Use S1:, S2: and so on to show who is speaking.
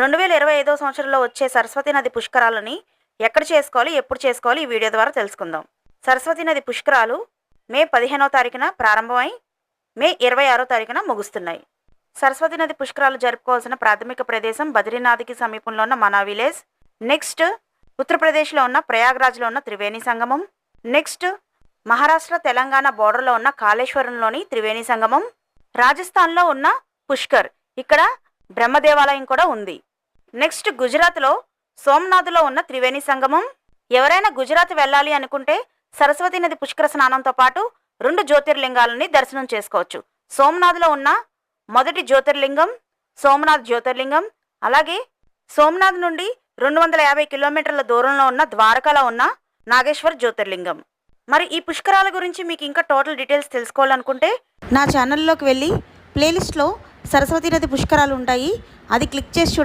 S1: రెండు వేల ఇరవై ఐదో సంవత్సరంలో వచ్చే సరస్వతి నది పుష్కరాలని ఎక్కడ చేసుకోవాలి ఎప్పుడు చేసుకోవాలి ఈ వీడియో ద్వారా తెలుసుకుందాం. సరస్వతి నది పుష్కరాలు మే పదిహేనో తారీఖున ప్రారంభమై మే ఇరవై ఆరో తారీఖున ముగుస్తున్నాయి. సరస్వతి నది పుష్కరాలు జరుపుకోవాల్సిన ప్రాథమిక ప్రదేశం బద్రీనాథ్కి సమీపంలో ఉన్న మనా విలేజ్. నెక్స్ట్ ఉత్తరప్రదేశ్లో ఉన్న ప్రయాగ్రాజ్లో ఉన్న త్రివేణి సంగమం. నెక్స్ట్ మహారాష్ట్ర తెలంగాణ బోర్డర్లో ఉన్న కాళేశ్వరంలోని త్రివేణి సంగమం. రాజస్థాన్లో ఉన్న పుష్కర్. ఇక్కడ బ్రహ్మదేవాలయం కూడా ఉంది. నెక్స్ట్ గుజరాత్లో సోమనాథ్లో ఉన్న త్రివేణి సంగమం. ఎవరైనా గుజరాత్ వెళ్ళాలి అనుకుంటే సరస్వతి నది పుష్కర స్నానంతో పాటు రెండు జ్యోతిర్లింగాలని దర్శనం చేసుకోవచ్చు. సోమనాథ్లో ఉన్న మొదటి జ్యోతిర్లింగం సోమనాథ్ జ్యోతిర్లింగం అలాగే సోమనాథ్ నుండి రెండు వందల యాభై కిలోమీటర్ల దూరంలో ఉన్న ద్వారకాలో ఉన్న నాగేశ్వర్ జ్యోతిర్లింగం. మరి ఈ పుష్కరాల గురించి మీకు ఇంకా టోటల్ డీటెయిల్స్ తెలుసుకోవాలనుకుంటే నా ఛానల్లోకి వెళ్ళి ప్లేలిస్ట్లో సరస్వతి నది పుష్కరాలు ఉంటాయి. అది క్లిక్ చేసి